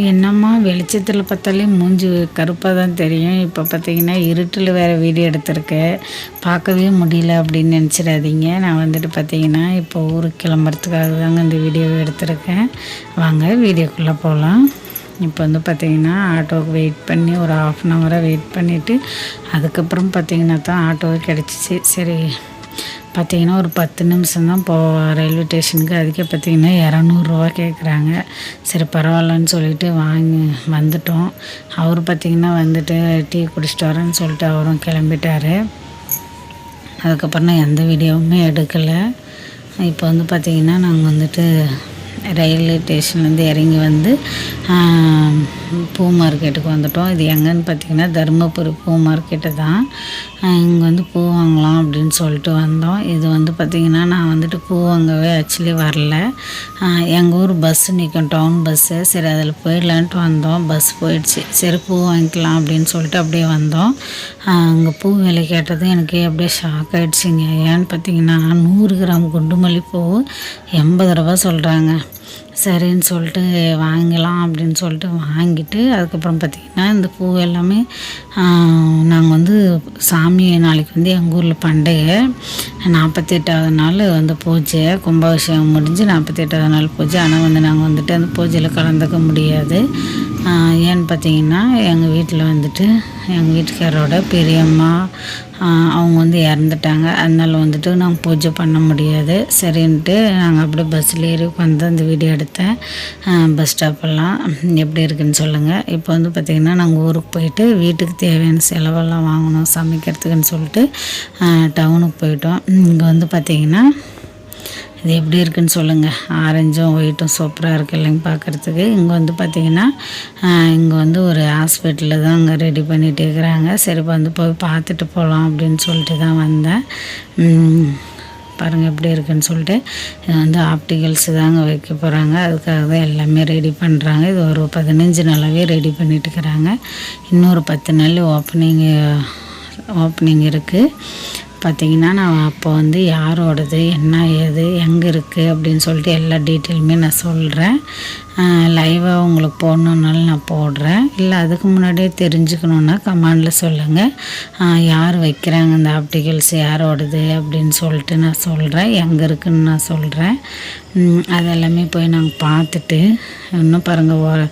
என்னம்மா வெளிச்சத்தில் பார்த்தாலே மூஞ்சி கருப்பாக தான் தெரியும். இப்போ பார்த்தீங்கன்னா இருட்டில் வேறு வீடியோ எடுத்திருக்கேன் பார்க்கவே முடியல அப்படின்னு நினச்சிடாதீங்க. நான் வந்துட்டு பார்த்தீங்கன்னா இப்போ ஊருக்கு கிளம்புறதுக்காக தாங்க இந்த வீடியோவை எடுத்திருக்கேன். வாங்க வீடியோக்குள்ளே போகலாம் இப்போ வந்து பார்த்திங்கன்னா ஆட்டோவுக்கு வெயிட் பண்ணி ஒரு ஆஃப் அன் ஹவராக வெயிட் பண்ணிவிட்டு அதுக்கப்புறம் பார்த்திங்கன்னா தான் ஆட்டோவே கிடச்சிச்சு. சரி பார்த்தீங்கன்னா ஒரு பத்து நிமிஷம் தான் போ ரயில்வே ஸ்டேஷனுக்கு. அதுக்கே பார்த்தீங்கன்னா இரநூறுவா கேட்குறாங்க. சரி பரவாயில்லன்னு சொல்லிட்டு வாங்கி வந்துட்டோம். அவர் பார்த்திங்கன்னா வந்துட்டு டீ குடிச்சிட்டு வரேன்னு சொல்லிட்டு அவரும் கிளம்பிட்டார். அதுக்கப்புறம் நான் எந்த வீடியோவுமே எடுக்கலை. இப்போ வந்து பார்த்திங்கன்னா நாங்கள் வந்துட்டு ரயில்வே ஸ்டேஷன்லேருந்து இறங்கி வந்து பூ மார்க்கெட்டுக்கு வந்துட்டோம். இது எங்கேன்னு பார்த்தீங்கன்னா தருமபுரி பூ மார்க்கெட்டு தான். இங்கே வந்து பூ வாங்கலாம் அப்படின்னு சொல்லிட்டு வந்தோம். இது வந்து பார்த்திங்கன்னா நான் வந்துட்டு பூ வாங்கவே ஆக்சுவலி வரல. எங்கள் ஊர் பஸ்ஸு நிற்கும் டவுன் பஸ்ஸு சரி அதில் போயிடலான்ட்டு வந்தோம். பஸ் போயிடுச்சு. சரி பூ வாங்கிக்கலாம் அப்படின்னு சொல்லிட்டு அப்படியே வந்தோம். அங்கே பூ விலை கேட்டது எனக்கு அப்படியே ஷாக் ஆகிடுச்சிங்க ஏன்னு பார்த்தீங்கன்னா நூறு கிராம் குண்டுமல்லி பூ எண்பது ரூபா சொல்கிறாங்க சரின்னு சொல்லிட்டு வாங்கலாம் அப்படின்னு சொல்லிட்டு வாங்கிட்டு அதுக்கப்புறம் பார்த்திங்கன்னா இந்த பூ எல்லாமே நாங்கள் வந்து சாமி நாளைக்கு வந்து எங்கள் ஊரில் பண்டிகை நாற்பத்தெட்டாவது நாள் வந்து பூஜை கும்பாபிஷேகம் முடிஞ்சு நாற்பத்தெட்டாவது நாள் பூஜை. ஆனால் வந்து நாங்கள் வந்துட்டு அந்த பூஜையில் கலந்துக்க முடியாது. ஏன்னு பார்த்தீங்கன்னா எங்கள் வீட்டில் வந்துட்டு எங்கள் வீட்டுக்காரோட பெரியம்மா அவங்க வந்து இறந்துட்டாங்க. அதனால் வந்துட்டு நாங்கள் பூஜை பண்ண முடியாது. சரின்ட்டு நாங்கள் அப்படியே பஸ்ஸில் ஏறி உட்காந்து அந்த வீடியோ எடுத்தேன். பஸ் ஸ்டாப்பெல்லாம் எப்படி இருக்குன்னு சொல்லுங்கள் இப்போ வந்து பார்த்திங்கன்னா நாங்கள் ஊருக்கு போயிட்டு வீட்டுக்கு தேவையான செலவெல்லாம் வாங்கணும் சமைக்கிறதுக்குன்னு சொல்லிட்டு டவுனுக்கு போயிட்டோம். இங்கே வந்து பார்த்திங்கன்னா இது எப்படி இருக்குன்னு சொல்லுங்கள் ஆரஞ்சும் ஒயிட்டும் சூப்பராக இருக்குது இல்லைங்க பார்க்குறதுக்கு இங்கே வந்து பார்த்திங்கன்னா இங்கே வந்து ஒரு ஹாஸ்பிட்டலில் தான் அங்கே ரெடி பண்ணிகிட்டு இருக்கிறாங்க. சரி வந்து போய் பார்த்துட்டு போகலாம் அப்படின்னு சொல்லிட்டு தான் வந்தேன். பாருங்கள் எப்படி இருக்குன்னு சொல்லிட்டு. இது வந்து ஆப்டிகல்ஸ் தாங்க வைக்க போகிறாங்க அதுக்காக தான் எல்லாமே ரெடி பண்ணுறாங்க இது ஒரு பதினஞ்சு நாளாகவே ரெடி பண்ணிட்டு இருக்கிறாங்க. இன்னொரு பத்து நாள் ஓப்பனிங்கு ஓப்பனிங் இருக்குது பார்த்திங்கன்னா நான் அப்போ வந்து யாரோடது என்ன ஏது எங்கே இருக்குது அப்படின்னு சொல்லிட்டு எல்லா டீட்டெயிலுமே நான் சொல்கிறேன் லைவாக உங்களுக்கு போடணுன்னாலும் நான் போடுறேன். இல்லை அதுக்கு முன்னாடியே தெரிஞ்சுக்கணுன்னா கமாண்டில் சொல்லுங்கள் யார் வைக்கிறாங்க இந்த ஆப்டிகல்ஸ் யாரோடது அப்படின்னு சொல்லிட்டு நான் சொல்கிறேன் எங்கே இருக்குதுன்னு நான் சொல்கிறேன் அதெல்லாமே போய் நாங்கள் பார்த்துட்டு இன்னும் பாருங்கள்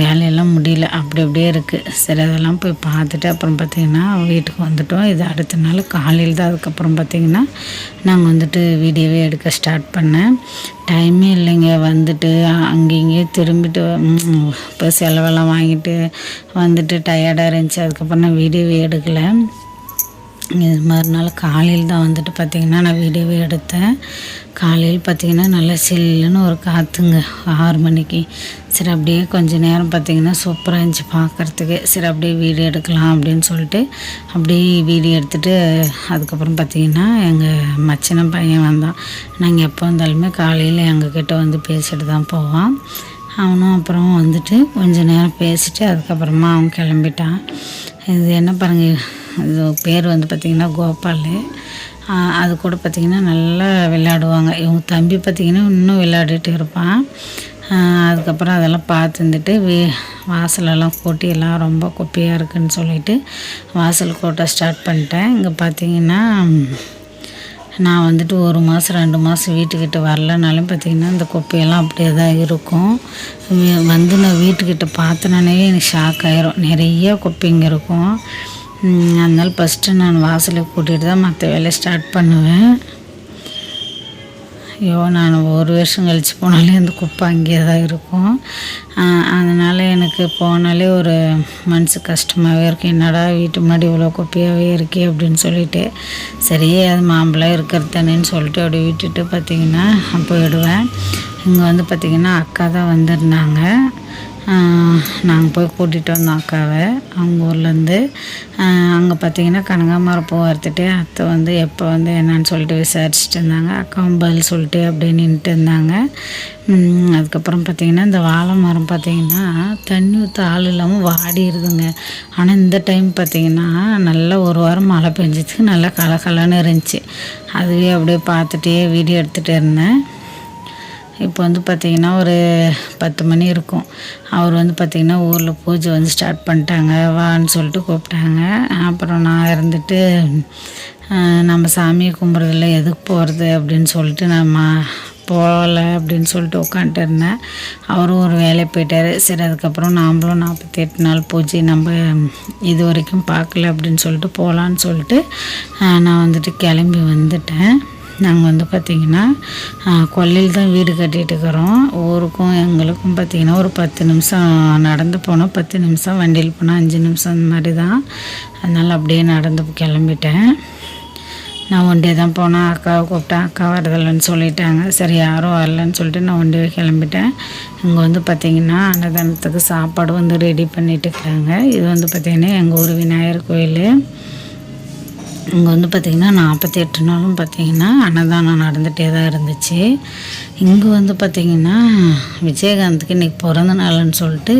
வேலையெல்லாம் முடியல. அப்படி அப்படியே இருக்குது சரி அதெல்லாம் போய் பார்த்துட்டு அப்புறம் பார்த்திங்கன்னா வீட்டுக்கு வந்துட்டோம். இது அடுத்த நாள் காலையில் தான் அதுக்கப்புறம் பார்த்திங்கன்னா நாங்கள் வந்துட்டு வீடியோவே எடுக்க ஸ்டார்ட் பண்ணேன். டைமே இல்லைங்க. வந்துட்டு அங்கே இங்கேயே திரும்பிட்டு இப்போ செலவெல்லாம் வாங்கிட்டு வந்துட்டு டயர்டாக இருந்துச்சு. அதுக்கப்புறம் நான் வீடியோவே எடுக்கலை. இது மறுநாள் காலையில் தான் வந்துட்டு பார்த்திங்கன்னா நான் வீடியோவே எடுத்தேன். காலையில் பார்த்திங்கன்னா நல்லா சில்லுன்னு ஒரு காற்றுங்க ஆறு மணிக்கு. சரி அப்படியே கொஞ்சம் நேரம் பார்த்திங்கன்னா சூப்பராக இருந்துச்சு பார்க்குறதுக்கு. சரி அப்படியே வீடியோ எடுக்கலாம் அப்படின்னு சொல்லிட்டு அப்படியே வீடியோ எடுத்துகிட்டு அதுக்கப்புறம் பார்த்திங்கன்னா எங்கள் மச்சின பையன் வந்தான். நாங்கள் எப்போ வந்தாலுமே காலையில் எங்கக்கிட்ட வந்து பேசிட்டு தான் போவான். அவனும் அப்புறம் வந்துட்டு கொஞ்சம் நேரம் பேசிட்டு அதுக்கப்புறமா அவன் கிளம்பிட்டான். இது என்ன பாருங்கள் இது பேர் வந்து பார்த்திங்கன்னா கோபால். அது கூட பார்த்திங்கன்னா நல்லா விளையாடுவாங்க. இவங்க தம்பி பார்த்திங்கன்னா இன்னும் விளையாடிட்டு இருப்பான். அதுக்கப்புறம் அதெல்லாம் பார்த்துருந்துட்டு வே வாசலெல்லாம் கூட்டி எல்லாம் ரொம்ப குப்பையாக இருக்குதுன்னு சொல்லிட்டு வாசல் கூட்ட ஸ்டார்ட் பண்ணிட்டேன். இங்கே பார்த்திங்கன்னா நான் வந்துட்டு ஒரு மாதம் ரெண்டு மாதம் வீட்டுக்கிட்ட வரலனாலும் பார்த்திங்கன்னா இந்த குப்பையெல்லாம் அப்படியே தான் இருக்கும். வந்து நான் வீட்டுக்கிட்ட பார்த்தனாலே எனக்கு ஷாக் ஆயிரும். நிறைய குப்பைங்க இருக்கும். அதனால் ஃபஸ்ட்டு நான் வாசலுக்கு கூட்டிகிட்டு தான் மற்ற வேலையை ஸ்டார்ட் பண்ணுவேன். ஐயோ நான் ஒரு வருஷம் கழித்து போனாலே அந்த குப்பை அங்கேயே தான் இருக்கும். அதனால் எனக்கு போனாலே ஒரு மனசு கஷ்டமாகவே இருக்கும் என்னடா வீட்டு முன்னாடி இவ்வளோ குப்பையாகவே இருக்கே அப்படின்னு சொல்லிட்டு. சரியே அது மாம்பழம் இருக்கிறது தானேன்னு சொல்லிட்டு அப்படி விட்டுட்டு பார்த்திங்கன்னா போயிடுவேன். இங்கே வந்து பார்த்திங்கன்னா அக்கா தான் வந்திருந்தாங்க. நாங்கள் போய் கூட்டிகிட்டு வந்தோம் அக்காவை அவங்க ஊர்லேருந்து அங்கே பார்த்தீங்கன்னா கனகாமரம் பூ அறுத்துட்டு அத்தை வந்து எப்போ வந்து என்னன்னு சொல்லிட்டு விசாரிச்சுட்டு இருந்தாங்க. அக்காவும் பதில் சொல்லிட்டு அப்படியே நின்றுட்டு இருந்தாங்க. அதுக்கப்புறம் பார்த்திங்கன்னா இந்த வாழை மரம் பார்த்திங்கன்னா தண்ணி ஊற்ற ஆள் இல்லாமல் வாடிடுதுங்க ஆனால் இந்த டைம் பார்த்திங்கன்னா நல்லா ஒரு வாரம் மழை பெஞ்சதுக்கு நல்லா கலகலன்னு இருந்துச்சு. அதுவே அப்படியே பார்த்துட்டே வீடியோ எடுத்துகிட்டு இருந்தேன். இப்போ வந்து பார்த்திங்கன்னா ஒரு பத்து மணி இருக்கும். அவர் வந்து பார்த்திங்கன்னா ஊரில் பூஜை வந்து ஸ்டார்ட் பண்ணிட்டாங்க. வான்னு சொல்லிட்டு கூப்பிட்டாங்க. அப்புறம் நான் இருந்துட்டு நம்ம சாமியை கும்பிட்றதில்ல எதுக்கு போகிறது அப்படின்னு சொல்லிட்டு நம்ம போகலை அப்படின்னு சொல்லிட்டு உட்காந்துட்டு இருந்தேன். அவரும் ஒரு வேலையை போயிட்டார். சரி அதுக்கப்புறம் நாம்ளும் நாற்பத்தி எட்டு நாள் பூஜை நம்ம இது வரைக்கும் பார்க்கல அப்படின்னு சொல்லிட்டு போகலான்னு சொல்லிட்டு நான் வந்துட்டு கிளம்பி வந்துட்டேன். நாங்கள் வந்து பார்த்திங்கன்னா கொல்லையில் தான் வீடு கட்டிகிட்டு இருக்கிறோம். ஊருக்கும் எங்களுக்கும் பார்த்திங்கன்னா ஒரு பத்து நிமிஷம் நடந்து போனோம். பத்து நிமிஷம் வண்டியில் போனால் அஞ்சு நிமிஷம் அந்த மாதிரி தான். அதனால் அப்படியே நடந்து கிளம்பிட்டேன். நான் ஒண்டே தான் போனேன். அக்காவை கூப்பிட்டேன். அக்கா வரதில்லைன்னு சொல்லிட்டாங்க. சரி யாரும் வரலன்னு சொல்லிட்டு நான் ஒண்டியே கிளம்பிட்டேன். இங்கே வந்து பார்த்திங்கன்னா அன்னதானத்துக்கு சாப்பாடு வந்து ரெடி பண்ணிட்டு இருக்கிறாங்க. இது வந்து பார்த்திங்கன்னா எங்கள் ஊர் விநாயகர் கோயில். இங்கே வந்து பார்த்திங்கன்னா நாற்பத்தி எட்டு நாளும் பார்த்திங்கன்னா அன்னதானம் நடந்துகிட்டே தான் இருந்துச்சு. இங்கே வந்து பார்த்திங்கன்னா விஜயகாந்துக்கு இன்றைக்கி பிறந்த நாள்னு சொல்லிட்டு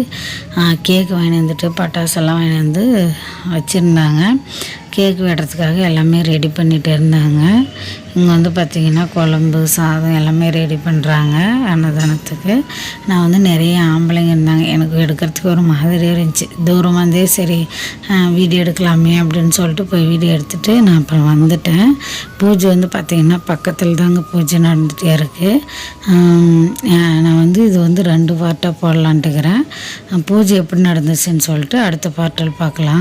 கேக் வாங்கி வந்துட்டு பட்டாசெல்லாம் வாங்கி வந்து வச்சுருந்தாங்க. கேக் வெட்டுறதுக்காக எல்லாமே ரெடி பண்ணிட்டு இருந்தாங்க. இங்கே வந்து பார்த்திங்கன்னா குழம்பு சாதம் எல்லாமே ரெடி பண்ணுறாங்க அன்னதானத்துக்கு. நான் வந்து நிறைய ஆம்பளைங்க இருந்தாங்க. எனக்கு எடுக்கிறதுக்கு ஒரு மாதிரி இருந்துச்சு. தூரமாக இருந்தே சரி வீடியோ எடுக்கலாமே அப்படின்னு சொல்லிட்டு போய் வீடியோ எடுத்துகிட்டு நான் அப்புறம் வந்துட்டேன். பூஜை வந்து பார்த்திங்கன்னா பக்கத்தில் தாங்க பூஜை நடந்துகிட்டே இருக்குது நான் வந்து இது வந்து ரெண்டு பார்ட்டாக போடலான்ட்டுக்கிறேன். பூஜை எப்படி நடந்துச்சுன்னு சொல்லிட்டு அடுத்த பார்ட்டில் பார்க்கலாம்.